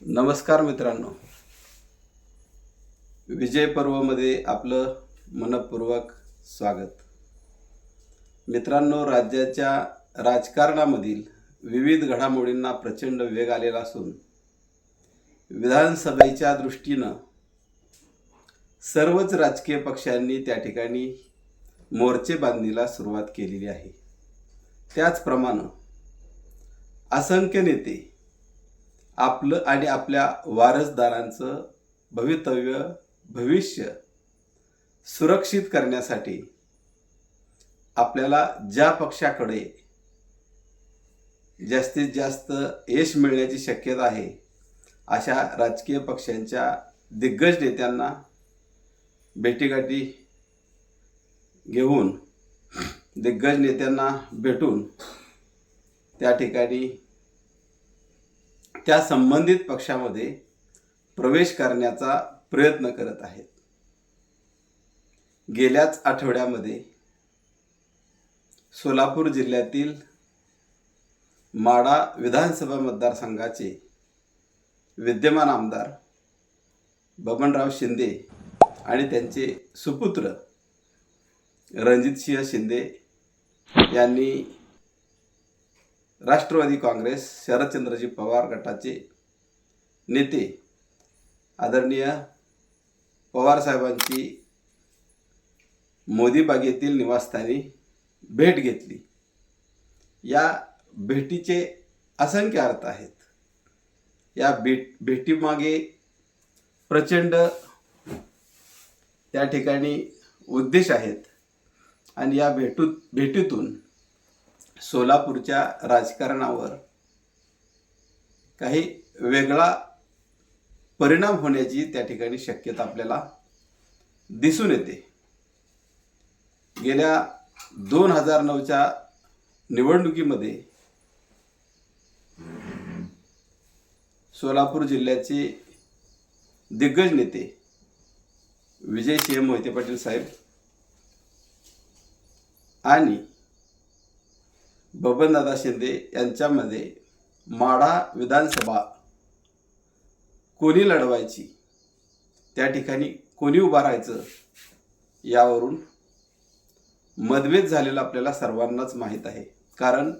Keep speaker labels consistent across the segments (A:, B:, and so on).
A: नमस्कार मित्रांनो. विजय पर्वमध्ये आपलं मनपूर्वक स्वागत. मित्रांनो राज्याच्या राजकारणामधील विविध घडामोडींना प्रचंड वेग आलेला असून विधानसभेच्या दृष्टीनं सर्वच राजकीय पक्षांनी त्या ठिकाणी मोर्चे बांधणीला सुरुवात केलेली आहे. त्याचप्रमाणे असंख्य नेते आपलं आणि आपल्या वारसदारांचं भवितव्य भविष्य सुरक्षित करण्यासाठी आपल्याला ज्या पक्षाकडे जास्तीत जास्त यश मिळण्याची शक्यता आहे अशा राजकीय पक्षांच्या दिग्गज नेत्यांना भेटीगाठी घेऊन दिग्गज नेत्यांना भेटून त्या ठिकाणी त्या संबंधित पक्षामध्ये प्रवेश करण्याचा प्रयत्न करत आहेत. गेल्याच आठवड्यामध्ये सोलापूर जिल्ह्यातील माडा विधानसभा मतदारसंघाचे विद्यमान आमदार बबनराव शिंदे आणि त्यांचे सुपुत्र रणजितसिंह शिंदे यांनी राष्ट्रवादी काँग्रेस शरदचंद्रजी पवार गटाचे नेते आदरणीय पवारसाहेबांची मोदी बागेतील निवासस्थानी भेट घेतली. या भेटीचे असंख्य अर्थ आहेत. या भेट भेटीमागे प्रचंड त्या ठिकाणी उद्देश आहेत. आणि या भेटू भेटीतून सोलापूरच्या राजकारणावर काही वेगळा परिणाम होण्याची त्या ठिकाणी शक्यता आपल्याला दिसून येते. गेल्या दोन हजार नऊच्या निवडणुकीमध्ये सोलापूर जिल्ह्याचे दिग्गज नेते विजय सिंह मोहिते पाटील साहेब आणि बबनदादा शिंदे यांच्यामध्ये माढा विधानसभा कोणी लढवायची? त्या ठिकाणी कोणी उभा राहायचं? यावरून मतभेद झालेला आपल्याला सर्वांनाच माहीत आहे. कारण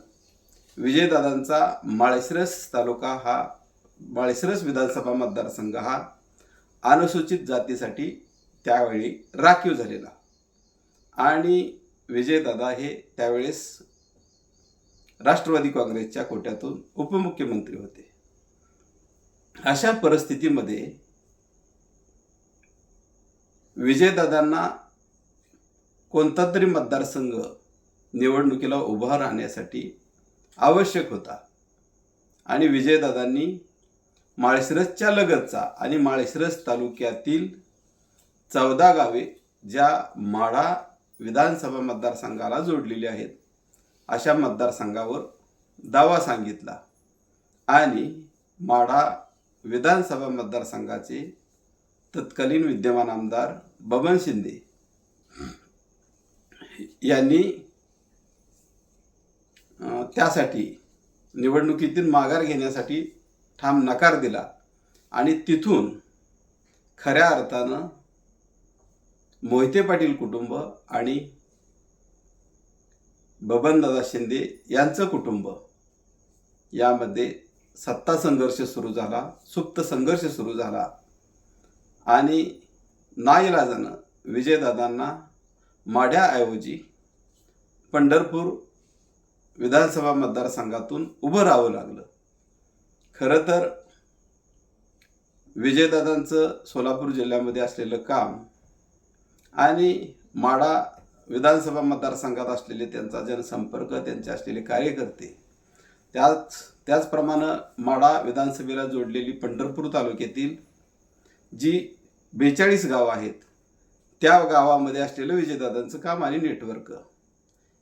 A: विजयदादांचा माळशिरस तालुका हा माळशिरस विधानसभा मतदारसंघ हा अनुसूचित जातीसाठी त्यावेळी राखीव झालेला. आणि विजयदादा हे त्यावेळेस राष्ट्रवादी काँग्रेसच्या कोट्यातून उपमुख्यमंत्री होते. अशा परिस्थितीमध्ये विजयदादांना कोणता तरी मतदारसंघ निवडणुकीला उभा राहण्यासाठी आवश्यक होता. आणि विजयदादांनी माळशिरसच्या लगतचा आणि माळशिरस तालुक्यातील चौदा गावे ज्या माढा विधानसभा मतदारसंघाला जोडलेली आहेत अशा मतदारसंघावर दावा सांगितला आणि माढा विधानसभा मतदारसंघाचे तत्कालीन विद्यमान आमदार बबन शिंदे यांनी त्यासाठी निवडणुकीतून माघार घेण्यासाठी ठाम नकार दिला आणि तिथून खऱ्या अर्थानं मोहिते पाटील कुटुंब आणि बबनदादा शिंदे यांचं कुटुंब. यामध्ये सत्ता संघर्ष सुरू झाला सुप्त संघर्ष सुरू झाला. आणि नाईलाजानं विजयदादांना माढ्याऐवजी पंढरपूर विधानसभा मतदारसंघातून उभं राहावं लागलं. खरं तर विजयदादांचं सोलापूर जिल्ह्यामध्ये असलेलं काम आणि माडा विधानसभा मतदारसंघात असलेले त्यांचा जनसंपर्क त्यांचे असलेले कार्यकर्ते त्याच त्याचप्रमाणे माडा विधानसभेला जोडलेली पंढरपूर तालुक्यातील जी बेचाळीस गावं आहेत त्या गावामध्ये असलेलं विजयदादांचं काम आणि नेटवर्क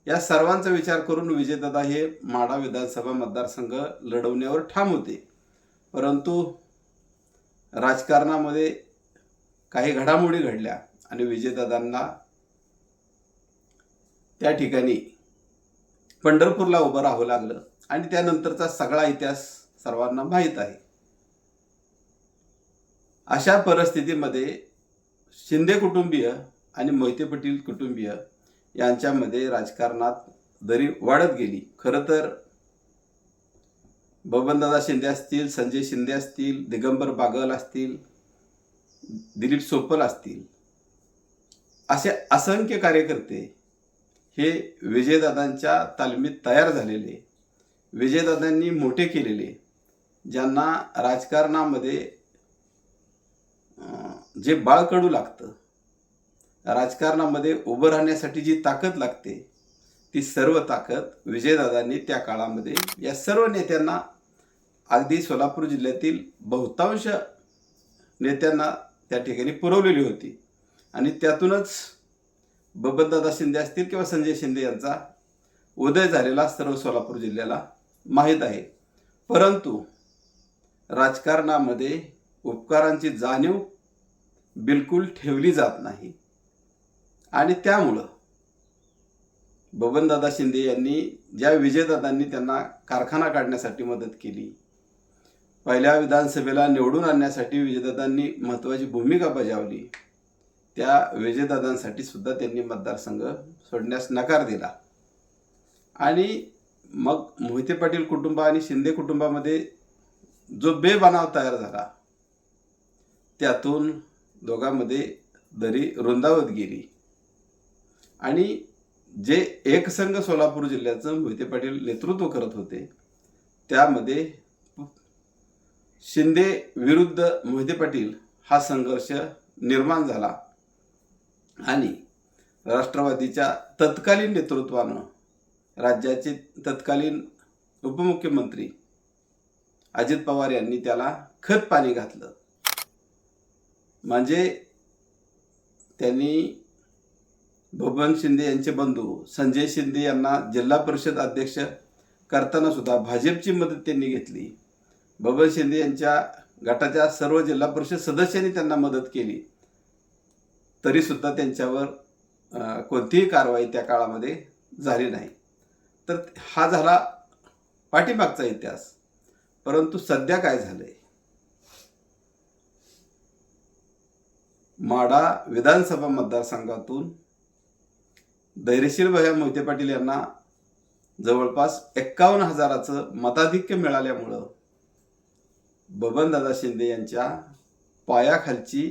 A: या सर्वांचा विचार करून विजयदादा हे माडा विधानसभा मतदारसंघ लढवण्यावर ठाम होते. परंतु राजकारणामध्ये काही घडामोडी घडल्या आणि विजयदादांना त्या ठिकाणी पंढरपूरला उभं राहावं लागलं आणि त्यानंतरचा सगळा इतिहास सर्वांना माहीत आहे. अशा परिस्थितीमध्ये शिंदे कुटुंबीय आणि मोहिते पाटील कुटुंबीय यांच्यामध्ये राजकारणात दरी वाढत गेली. खरं तर बबनदादा शिंदे असतील संजय शिंदे असतील दिगंबर बागल असतील दिलीप सोपल असतील असे असंख्य कार्यकर्ते हे विजयदादांच्या तालमीत तयार झालेले विजयदादांनी मोठे केलेले ज्यांना राजकारणामध्ये जे बाळकडू लागतं राजकारणामध्ये उभं राहण्यासाठी जी ताकद लागते ती सर्व ताकद विजयदादांनी त्या काळामध्ये या सर्व नेत्यांना अगदी सोलापूर जिल्ह्यातील बहुतांश नेत्यांना त्या ठिकाणी पुरवलेली होती. आणि त्यातूनच बबनदादा शिंदे असतील किंवा संजय शिंदे यांचा उदय झालेला सर्व सोलापूर जिल्ह्याला माहीत आहे. परंतु राजकारणामध्ये उपकारांची जाणीव बिलकुल ठेवली जात नाही. आणि त्यामुळं बबनदादा शिंदे यांनी ज्या विजयदादांनी त्यांना कारखाना काढण्यासाठी मदत केली पहिल्या विधानसभेला निवडून आणण्यासाठी विजयदादांनी महत्त्वाची भूमिका बजावली त्या विजयदादांसाठी सुद्धा त्यांनी मतदारसंघ सोडण्यास नकार दिला. आणि मग मोहिते पाटील कुटुंब आणि शिंदे कुटुंबामध्ये जो बेबनाव तयार झाला त्यातून दोघांमध्ये दरी रुंदावत गेली. आणि जे एकसंघ सोलापूर जिल्ह्याचं मोहिते पाटील नेतृत्व करत होते त्यामध्ये शिंदे विरुद्ध मोहिते पाटील हा संघर्ष निर्माण झाला. आणि राष्ट्रवादीच्या तत्कालीन नेतृत्वानं राज्याचे तत्कालीन उपमुख्यमंत्री अजित पवार यांनी त्याला खत पाणी घातलं. म्हणजे त्यांनी बबन शिंदे यांचे बंधू संजय शिंदे यांना जिल्हा परिषद अध्यक्ष करताना सुद्धा भाजपची मदत त्यांनी घेतली. बबन शिंदे यांच्या गटाच्या सर्व जिल्हा परिषद सदस्यांनी त्यांना मदत केली. तरीसुद्धा त्यांच्यावर कोणतीही कारवाई त्या काळामध्ये झाली नाही. तर हा झाला पाठीमागचा इतिहास. परंतु सध्या काय झालंय? माडा विधानसभा मतदारसंघातून धैर्यशील भैया मोहिते पाटील यांना जवळपास एक्कावन्न हजाराचं मताधिक्य मिळाल्यामुळं बबनदादा शिंदे यांच्या पायाखालची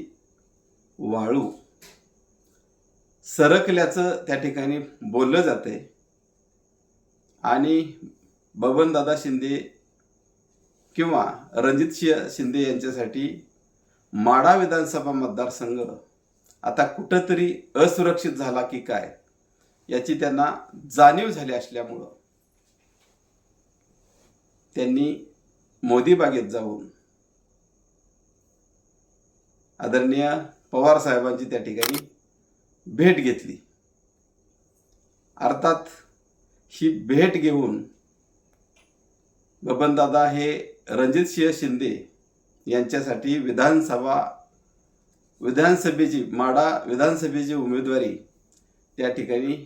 A: वाळू सरकल्याचं त्या ठिकाणी बोललं जाते. आणि बबनदादा शिंदे किंवा रणजितसिंह शिंदे यांच्यासाठी माडा विधानसभा मतदारसंघ आता कुठंतरी असुरक्षित झाला की काय याची त्यांना जाणीव झाली असल्यामुळं त्यांनी मोदी बागेत जाऊन आदरणीय पवार साहेबांची त्या ठिकाणी भेट घेतली. अर्थात ही भेट घेऊन बबनदादा हे रणजितसिंह शिंदे यांच्यासाठी विधानसभा विधानसभेची माडा विधानसभेची उमेदवारी त्या ठिकाणी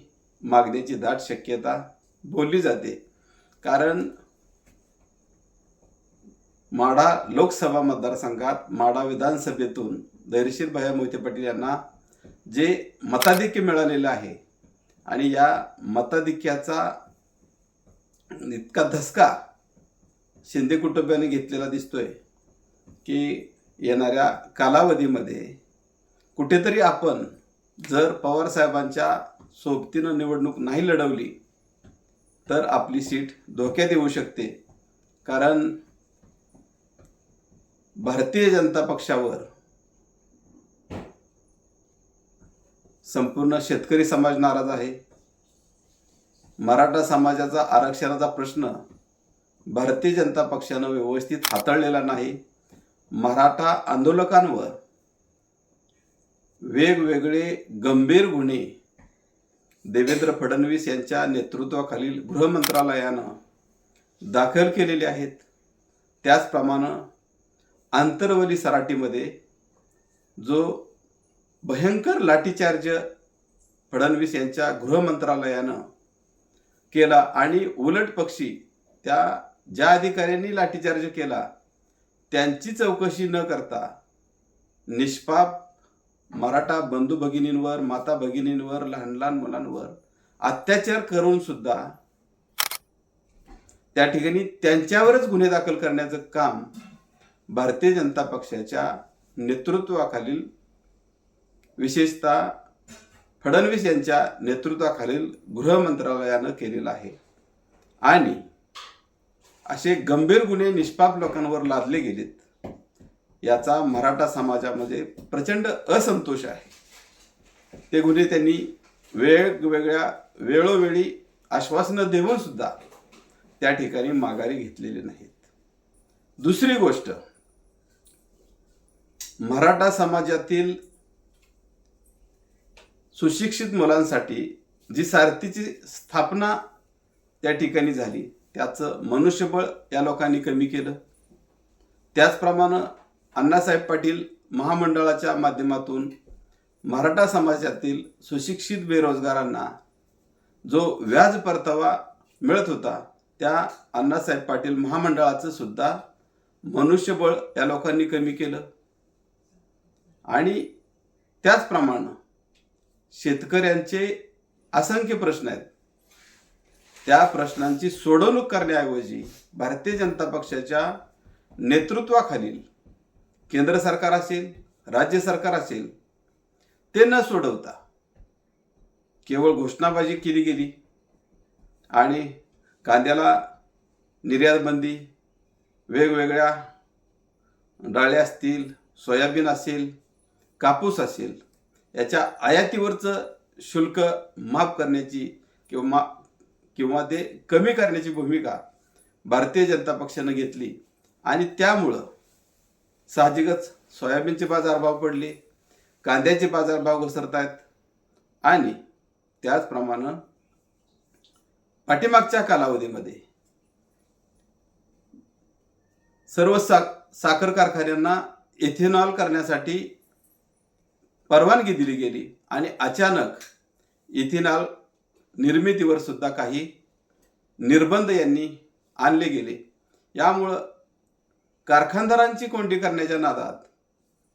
A: मागण्याची दाट शक्यता बोलली जाते. कारण माढा लोकसभा मतदारसंघात माढा विधानसभेतून धैर्यशील भया मोहिते पाटील यांना जे मताधिक्य मिळालेलं आहे आणि या मताधिक्याचा इतका धसका शिंदे कुटुंबियाने घेतलेला दिसतोय की येणाऱ्या कालावधीमध्ये कुठेतरी आपण जर पवार साहेबांच्या सोबतीनं निवडणूक नाही लढवली तर आपली सीट धोक्यात येऊ शकते. कारण भारतीय जनता पक्षावर संपूर्ण शेतकरी समाज नाराज आहे. मराठा समाजाचा आरक्षणाचा प्रश्न भारतीय जनता पक्षानं व्यवस्थित हाताळलेला नाही. मराठा आंदोलकांवर वेगवेगळे गंभीर गुन्हे देवेंद्र फडणवीस यांच्या नेतृत्वाखालील गृहमंत्रालयानं दाखल केलेले आहेत. त्याचप्रमाणे आंतरवली सराटीमध्ये जो भयंकर लाठीचार्ज फडणवीस यांच्या गृहमंत्रालयानं केला आणि उलट पक्षी त्या ज्या अधिकाऱ्यांनी लाठीचार्ज केला त्यांची चौकशी न करता निष्पाप मराठा बंधू भगिनींवर माता भगिनींवर लहान लहान मुलांवर अत्याचार करून सुद्धा त्या ठिकाणी त्यांच्यावरच गुन्हे दाखल करण्याचं काम भारतीय जनता पक्षाच्या नेतृत्वाखालील विशेषतः फडणवीस यांच्या नेतृत्वाखालील गृह मंत्रालयानं केलेलं आहे. आणि असे गंभीर गुन्हे निष्पाप लोकांवर लादले गेलेत याचा मराठा समाजामध्ये प्रचंड असंतोष आहे. ते गुन्हे त्यांनी वेगवेगळ्या वेळोवेळी आश्वासनं देऊन सुद्धा त्या ठिकाणी माघारी घेतलेले नाहीत. दुसरी गोष्ट मराठा समाजातील सुशिक्षित मुलांसाठी जी सारथीची स्थापना त्या ठिकाणी झाली त्याचं मनुष्यबळ या लोकांनी कमी केलं. त्याचप्रमाणे अण्णासाहेब पाटील महामंडळाच्या माध्यमातून मराठा समाजातील सुशिक्षित बेरोजगारांना जो व्याज परतावा मिळत होता त्या अण्णासाहेब पाटील महामंडळाचं सुद्धा मनुष्यबळ या लोकांनी कमी केलं. आणि त्याचप्रमाणे शेतकऱ्यांचे असंख्य प्रश्न आहेत. त्या प्रश्नांची सोडवणूक करण्याऐवजी भारतीय जनता पक्षाच्या नेतृत्वाखालील केंद्र सरकार असेल राज्य सरकार असेल ते न सोडवता केवळ घोषणाबाजी केली गेली आणि कांद्याला निर्यातबंदी वेगवेगळ्या डाळे असतील सोयाबीन असेल कापूस असेल याच्या आयातीवरचं शुल्क माफ करण्याची किंवा किंवा ते कमी करण्याची भूमिका भारतीय जनता पक्षानं घेतली. आणि त्यामुळं साहजिकच सोयाबीनचे बाजारभाव पडले कांद्याचे बाजारभाव घसरत आहेत आणि त्याचप्रमाणे पाठीमागच्या कालावधीमध्ये सर्व सा साखर कारखान्यांना इथेनॉल करण्यासाठी परवानगी दिली गेली आणि अचानक इथेनॉल निर्मितीवर सुद्धा काही निर्बंध यांनी आणले गेले. यामुळं कारखानदारांची कोंडी करण्याच्या नादात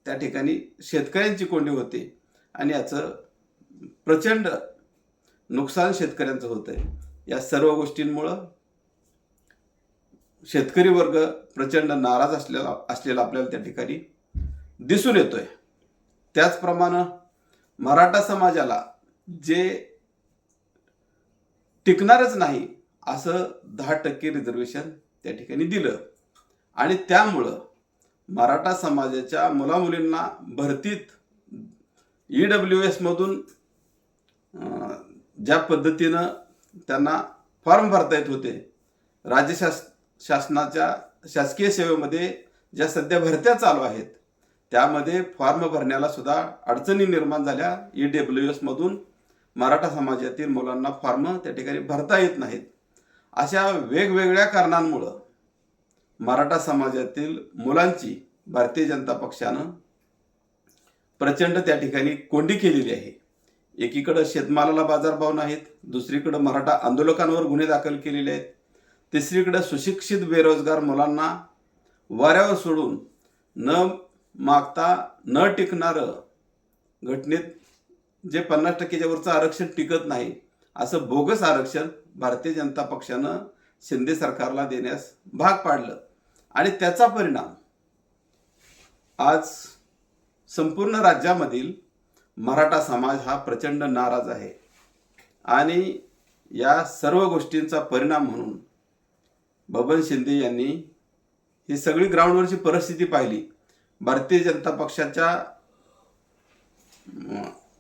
A: त्या ठिकाणी शेतकऱ्यांची कोंडी होते आणि याचं प्रचंड नुकसान शेतकऱ्यांचं होतं आहे या सर्व गोष्टींमुळं शेतकरी वर्ग प्रचंड नाराज असलेला असलेला आपल्याला त्या ठिकाणी दिसून येतोय. त्याचप्रमाणे मराठा समाजाला जे टिकणारच नाही असं दहा टक्के रिझर्वेशन त्या ठिकाणी दिलं. आणि त्यामुळं मराठा समाजाच्या मुलामुलींना भरतीत ई डब्ल्यू एसमधून ज्या पद्धतीनं त्यांना फॉर्म भरता येत होते राज्य शास शासनाच्या शासकीय सेवेमध्ये ज्या सध्या भरत्या चालू आहेत त्यामध्ये फॉर्म भरण्याला सुद्धा अडचणी निर्माण झाल्या. ई डब्ल्यू एसमधून मराठा समाजातील मुलांना फॉर्म त्या ठिकाणी भरता येत नाहीत. अशा वेगवेगळ्या कारणांमुळं मराठा समाजातील मुलांची भारतीय जनता पक्षानं प्रचंड त्या ठिकाणी कोंडी केलेली आहे. एकीकडं शेतमालाला बाजारभाव नाहीत दुसरीकडं मराठा आंदोलकांवर गुन्हे दाखल केलेले आहेत तिसरीकडं सुशिक्षित बेरोजगार मुलांना वाऱ्यावर सोडून न मागता न टिकणारं घटनेत जे पन्नास टक्केच्या वरचं आरक्षण टिकत नाही असं बोगस आरक्षण भारतीय जनता पक्षानं शिंदे सरकारला देण्यास भाग पाडलं. आणि त्याचा परिणाम आज संपूर्ण राज्यामधील मराठा समाज हा प्रचंड नाराज आहे. आणि या सर्व गोष्टींचा परिणाम म्हणून बबन शिंदे यांनी ही सगळी ग्राउंडवरची परिस्थिती पाहिली. भारतीय जनता पक्षाच्या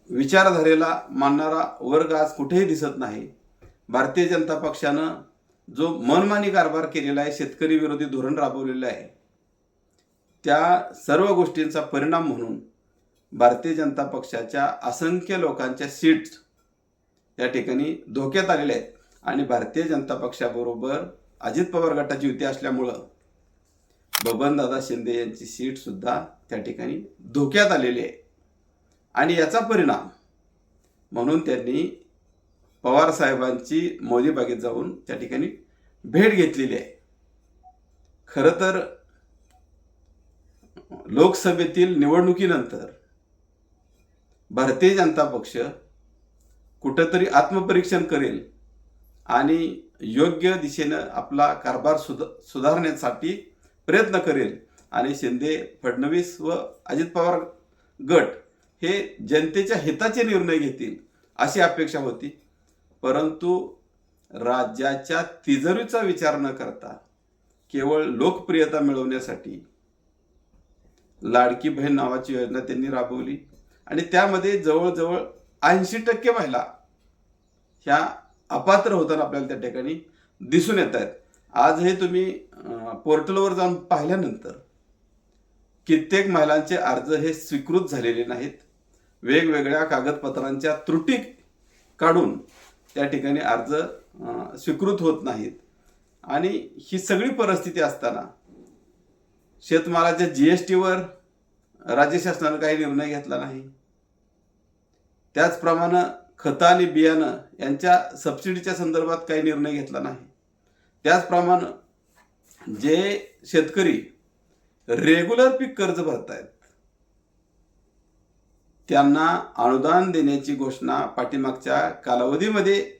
A: विचारधारेला मानणारा वर्ग आज कुठेही दिसत नाही. भारतीय जनता पक्षानं जो मनमानी कारभार केलेला आहे शेतकरी विरोधी धोरण राबवलेलं आहे त्या सर्व गोष्टींचा परिणाम म्हणून भारतीय जनता पक्षाच्या असंख्य लोकांच्या सीट्स या ठिकाणी धोक्यात आलेल्या आहेत. आणि भारतीय जनता पक्षाबरोबर अजित पवार गटाची युती असल्यामुळं बबनदादा शिंदे यांची सीटसुद्धा त्या ठिकाणी धोक्यात आलेली आहे. आणि याचा परिणाम म्हणून त्यांनी पवार साहेबांची मौलीबागेत जाऊन त्या ठिकाणी भेट घेतलेली आहे. खरं तर लोकसभेतील निवडणुकीनंतर भारतीय जनता पक्ष कुठंतरी आत्मपरीक्षण करेल आणि योग्य दिशेनं आपला कारभार सुध सुधारण्यासाठी प्रयत्न करेल. आणि शिंदे फडणवीस व अजित पवार गट हे जनतेच्या हिताचे निर्णय घेतील अशी अपेक्षा होती. परंतु राज्याच्या तिजोरीचा विचार न करता केवळ लोकप्रियता मिळवण्यासाठी लाडकी बहीण नावाची योजना त्यांनी राबवली. आणि त्यामध्ये जवळजवळ ऐंशी टक्के महिला ह्या अपात्र होताना आपल्याला त्या ठिकाणी दिसून येत आहेत. आज हे तुम्ही पोर्टलवर जाऊन पाहिल्यानंतर कित्येक महिलांचे अर्ज हे स्वीकृत झालेले नाहीत. वेगवेगळ्या कागदपत्रांच्या त्रुटी काढून त्या ठिकाणी अर्ज स्वीकृत होत नाहीत. आणि ही सगळी परिस्थिती असताना शेतमालाच्या जी एस टीवर राज्य शासनानं काही निर्णय घेतला नाही. त्याचप्रमाणे खतं आणि बियाणं यांच्या सबसिडीच्या संदर्भात काही निर्णय घेतला नाही. त्याचप्रमाणे जे शेतकरी रेग्युलर पीक कर्ज भरतायत त्यांना अनुदान देण्याची घोषणा पाठीमागच्या कालावधीमध्ये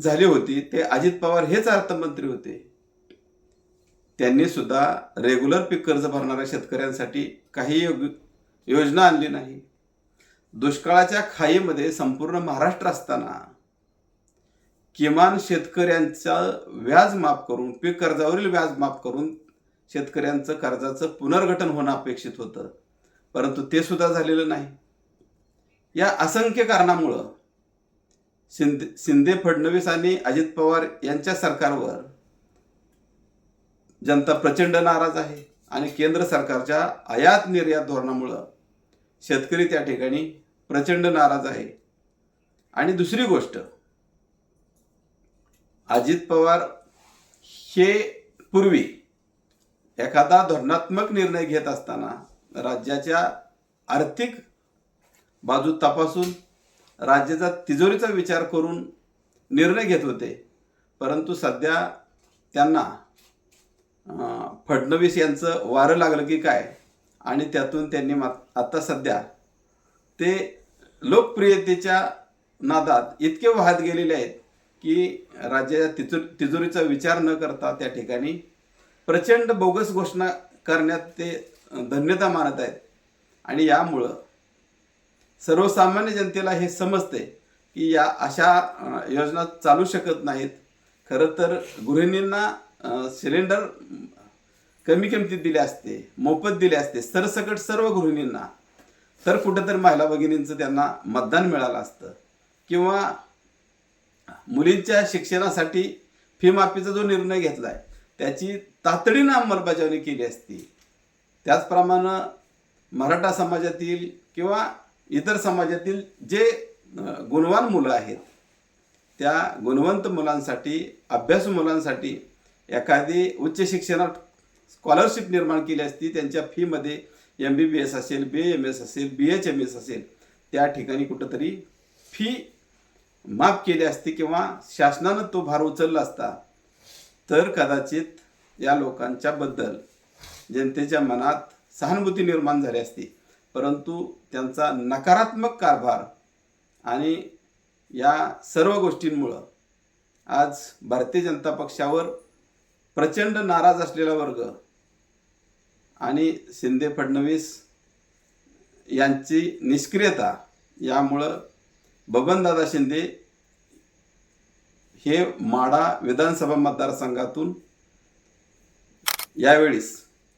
A: झाली होती. ते अजित पवार हेच अर्थमंत्री होते. त्यांनी सुद्धा रेग्युलर पीक कर्ज भरणाऱ्या शेतकऱ्यांसाठी काही योग- योजना आणली नाही. दुष्काळाच्या खाईमध्ये संपूर्ण महाराष्ट्र असताना किमान शेतकऱ्यांचा व्याज माफ करून पीक कर्जावरील व्याज माफ करून शेतकऱ्यांचं कर्जाचं पुनर्गठन होणं अपेक्षित होतं. परंतु ते सुद्धा झालेलं नाही. या असंख्य कारणामुळं शिंदे शिंदे फडणवीस आणि अजित पवार यांच्या सरकारवर जनता प्रचंड नाराज आहे आणि केंद्र सरकारच्या आयात निर्यात धोरणामुळं शेतकरी त्या ठिकाणी प्रचंड नाराज आहे. आणि दुसरी गोष्ट अजित पवार हे पूर्वी एखादा धोरणात्मक निर्णय घेत असताना राज्याच्या आर्थिक बाजू तपासून राज्याचा तिजोरीचा विचार करून निर्णय घेत होते. परंतु सध्या त्यांना फडणवीस यांचं वारं लागलं की काय? आणि त्यातून त्यांनी मात आत्ता सध्या ते लोकप्रियतेच्या नादात इतके वाहत गेलेले आहेत की राज्याच्या तिजो तिजोरीचा विचार न करता त्या ठिकाणी प्रचंड बोगस घोषणा करण्यात ते धन्यता मानत आहेत. आणि यामुळं सर्वसामान्य जनतेला हे समजते की या अशा योजना चालू शकत नाहीत. खरं तर गृहिणींना सिलेंडर कमी किमतीत दिले असते मोफत दिले असते सरसकट सर्व गृहिणींना. तर कुठंतरी महिला भगिनींचं त्यांना मतदान मिळालं असतं. किंवा मुलींच्या शिक्षणासाठी फी माफीचा जो निर्णय घेतला आहे त्याची तातडीनं अंमलबजावणी केली असती. त्याचप्रमाणे मराठा समाजातील किंवा इतर समाजातील जे गुणवान मुलं आहेत त्या गुणवंत मुलांसाठी अभ्यासू मुलांसाठी एखादी उच्च शिक्षणात स्कॉलरशिप निर्माण केली असती त्यांच्या फीमध्ये एम बी बी एस असेल बी एम एस असेल बी एच एम एस असेल त्या ठिकाणी कुठंतरी फी माफ केली असती किंवा शासनानं तो भार उचलला असता तर कदाचित या लोकांच्या बद्दल जनतेच्या मनात सहानुभूती निर्माण झाली असती. परंतु त्यांचा नकारात्मक कारभार आणि या सर्व गोष्टींमुळं आज भारतीय जनता पक्षावर प्रचंड नाराज असलेला वर्ग आणि शिंदे फडणवीस यांची निष्क्रियता यामुळं बबनदादा शिंदे हे माडा विधानसभा मतदारसंघातून यावेळीस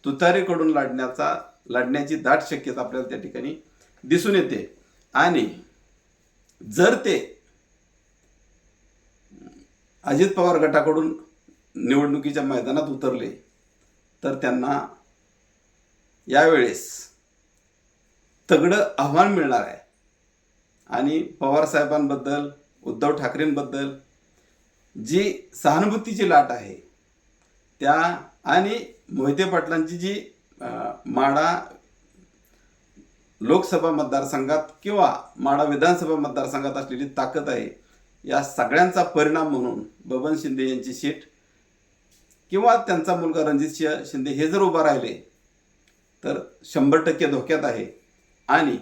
A: तुतारीकडून लढण्याचा लढण्याची दाट शक्यता आपल्याला त्या ठिकाणी दिसून येते. आणि जर ते अजित पवार गटाकडून निवडणुकीच्या मैदानात उतरले तर त्यांना यावेळेस तगडं आव्हान मिळणार आहे. आणि पवार साहेबांबद्दल उद्धव ठाकरेंबद्दल जी सहानुभूतीची लाट आहे त्या आणि मोहिते पाटलांची जी माडा लोकसभा मतदारसंघात किंवा माडा विधानसभा मतदारसंघात असलेली ताकद आहे या सगळ्यांचा परिणाम म्हणून बबन शिंदे यांची सीट किंवा त्यांचा मुलगा रणजित सिंह शिंदे हे जर उभा राहिले तर शंभर टक्के धोक्यात आहे. आणि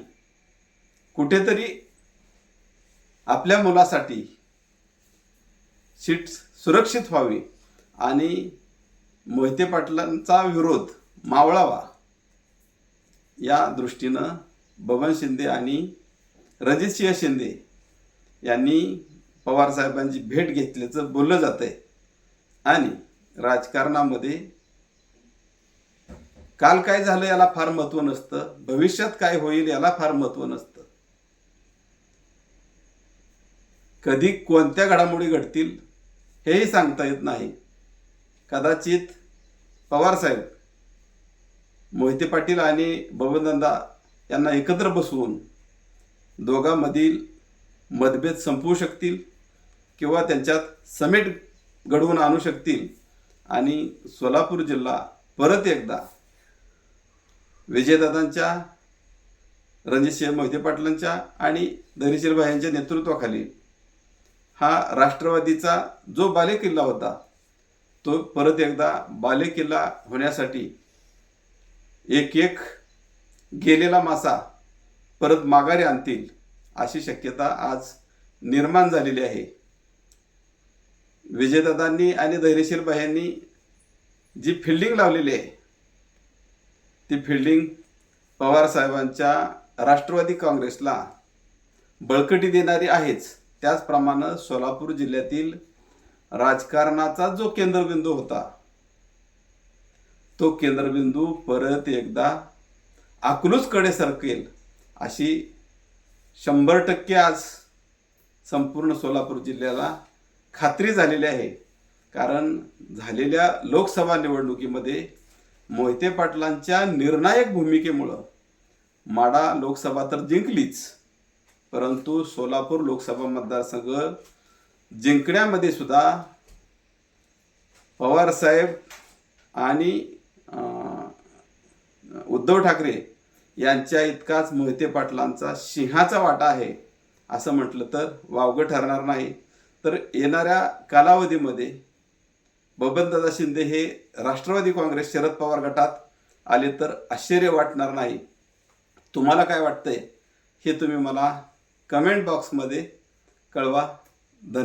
A: कुठेतरी आपल्या मुलासाठी सीट सुरक्षित व्हावी आणि मोहिते पाटलांचा विरोध मावळावा या दृष्टीनं बबन शिंदे आणि रणजितसिंह शिंदे यांनी पवारसाहेबांची भेट घेतल्याचं बोललं जात आहे आणि राजकारणामध्ये काल काय झालं याला फार महत्त्व नसतं भविष्यात काय होईल याला फार महत्त्व नसतं. कधी कोणत्या घडामोडी घडतील हेही सांगता येत नाही. कदाचित पवारसाहेब मोहिते पाटील आणि बबनदादा यांना एकत्र बसवून दोघांमधील मतभेद संपवू शकतील किंवा त्यांच्यात समेट घडवून आणू शकतील आणि सोलापूर जिल्हा परत एकदा विजयदादांच्या रणजितसिंह मोहिते पाटलांच्या आणि धैर्यशीलभाई यांच्या नेतृत्वाखाली हा राष्ट्रवादीचा जो बालेकिल्ला होता तो परत एकदा बालेकिल्ला होण्यासाठी एक एक गेलेला मासा परत माघारी आणतील अशी शक्यता आज निर्माण झालेली आहे. विजयदादांनी आणि धैर्यशील बाह्यांनी जी फिल्डिंग लावलेली आहे ती फिल्डिंग पवार साहेबांच्या राष्ट्रवादी काँग्रेसला बळकटी देणारी आहेच. त्याचप्रमाणे सोलापूर जिल्ह्यातील राजकारणाचा जो केंद्रबिंदू होता तो केंद्रबिंदू परत एकदा अकलूजकडे सरकेल अशी शंभर टक्के आज संपूर्ण सोलापूर जिल्ह्याला खात्री झालेली आहे. कारण झालेल्या लोकसभा निवडणुकीमध्ये मोहिते पाटलांच्या निर्णायक भूमिकेमुळं माडा लोकसभा तर जिंकलीच. परंतु सोलापूर लोकसभा मतदारसंघ जिंकण्यामध्ये सुद्धा पवारसाहेब आणि उद्धव ठाकरे यांच्या इतकाच मोहिते पाटलांचा सिंहाचा वाटा आहे असं म्हटलं तर वावगं ठरणार नाही. तर येणाऱ्या कालावधीमध्ये बबनदादा शिंदे हे राष्ट्रवादी काँग्रेस शरद पवार गटात आले तर आश्चर्य वाटणार नाही. तुम्हाला काय वाटतंय? हे तुम्ही मला कमेंट बॉक्समध्ये कळवा. धन्यवाद.